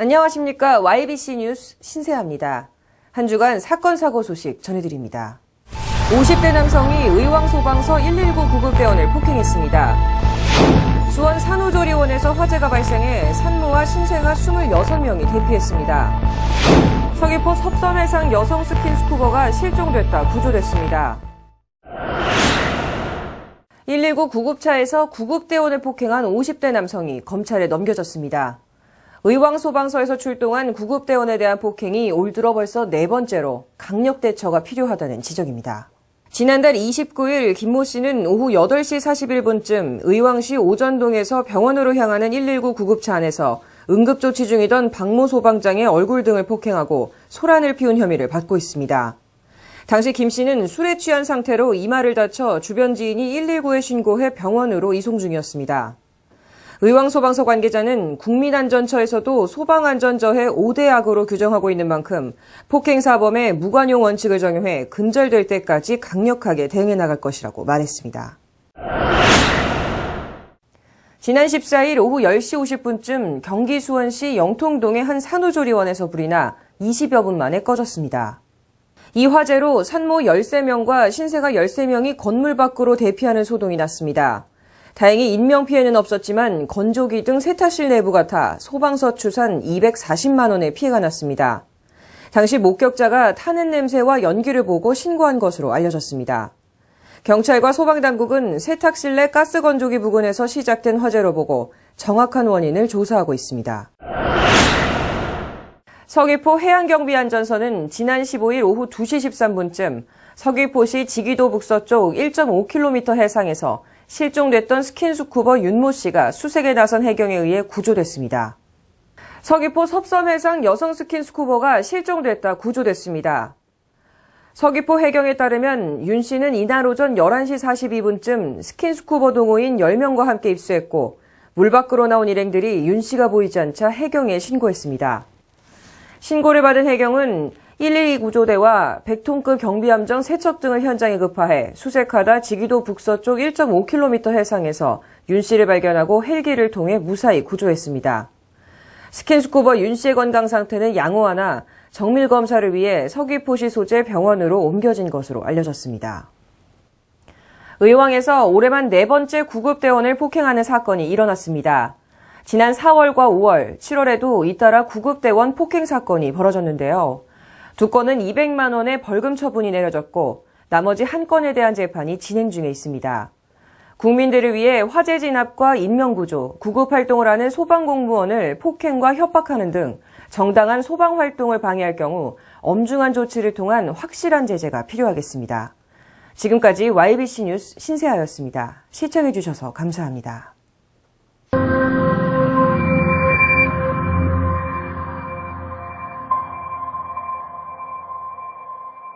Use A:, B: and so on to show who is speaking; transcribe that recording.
A: 안녕하십니까. YBC 뉴스 신세아입니다. 한 주간 사건 사고 소식 전해드립니다. 50대 남성이 의왕 소방서 119 구급대원을 폭행했습니다. 수원 산후조리원에서 화재가 발생해 산모와 신생아 26명이 대피했습니다. 서귀포 섭선해상 여성 스킨스쿠버가 실종됐다 구조됐습니다. 119 구급차에서 구급대원을 폭행한 50대 남성이 검찰에 넘겨졌습니다. 의왕소방서에서 출동한 구급대원에 대한 폭행이 올 들어 벌써 네 번째로 강력 대처가 필요하다는 지적입니다. 지난달 29일 김모 씨는 오후 8시 41분쯤 의왕시 오전동에서 병원으로 향하는 119 구급차 안에서 응급조치 중이던 박모 소방장의 얼굴 등을 폭행하고 소란을 피운 혐의를 받고 있습니다. 당시 김 씨는 술에 취한 상태로 이마를 다쳐 주변 지인이 119에 신고해 병원으로 이송 중이었습니다. 의왕소방서 관계자는 국민안전처에서도 소방안전저해 5대 악으로 규정하고 있는 만큼 폭행사범의 무관용 원칙을 적용해 근절될 때까지 강력하게 대응해 나갈 것이라고 말했습니다. 지난 14일 오후 10시 50분쯤 경기 수원시 영통동의 한 산후조리원에서 불이 나 20여 분 만에 꺼졌습니다. 이 화재로 산모 13명과 신생아 13명이 건물 밖으로 대피하는 소동이 났습니다. 다행히 인명 피해는 없었지만 건조기 등 세탁실 내부가 타 소방서 추산 240만 원의 피해가 났습니다. 당시 목격자가 타는 냄새와 연기를 보고 신고한 것으로 알려졌습니다. 경찰과 소방당국은 세탁실 내 가스 건조기 부근에서 시작된 화재로 보고 정확한 원인을 조사하고 있습니다. 서귀포 해양경비안전서는 지난 15일 오후 2시 13분쯤 서귀포시 지기도 북서쪽 1.5km 해상에서 실종됐던 스킨스쿠버 윤모 씨가 수색에 나선 해경에 의해 구조됐습니다. 서귀포 섭섬해상 여성 스킨스쿠버가 실종됐다 구조됐습니다. 서귀포 해경에 따르면 윤 씨는 이날 오전 11시 42분쯤 스킨스쿠버 동호인 10명과 함께 입수했고 물 밖으로 나온 일행들이 윤 씨가 보이지 않자 해경에 신고했습니다. 신고를 받은 해경은 112 구조대와 100톤급 경비함정 3척 등을 현장에 급파해 수색하다 지기도 북서쪽 1.5km 해상에서 윤 씨를 발견하고 헬기를 통해 무사히 구조했습니다. 스킨스쿠버 윤 씨의 건강 상태는 양호하나 정밀 검사를 위해 서귀포시 소재 병원으로 옮겨진 것으로 알려졌습니다. 의왕에서 올해만 네 번째 구급대원을 폭행하는 사건이 일어났습니다. 지난 4월과 5월, 7월에도 잇따라 구급대원 폭행 사건이 벌어졌는데요. 두 건은 200만 원의 벌금 처분이 내려졌고 나머지 한 건에 대한 재판이 진행 중에 있습니다. 국민들을 위해 화재 진압과 인명구조, 구급 활동을 하는 소방공무원을 폭행과 협박하는 등 정당한 소방 활동을 방해할 경우 엄중한 조치를 통한 확실한 제재가 필요하겠습니다. 지금까지 YBC 뉴스 신세아였습니다. 시청해주셔서 감사합니다.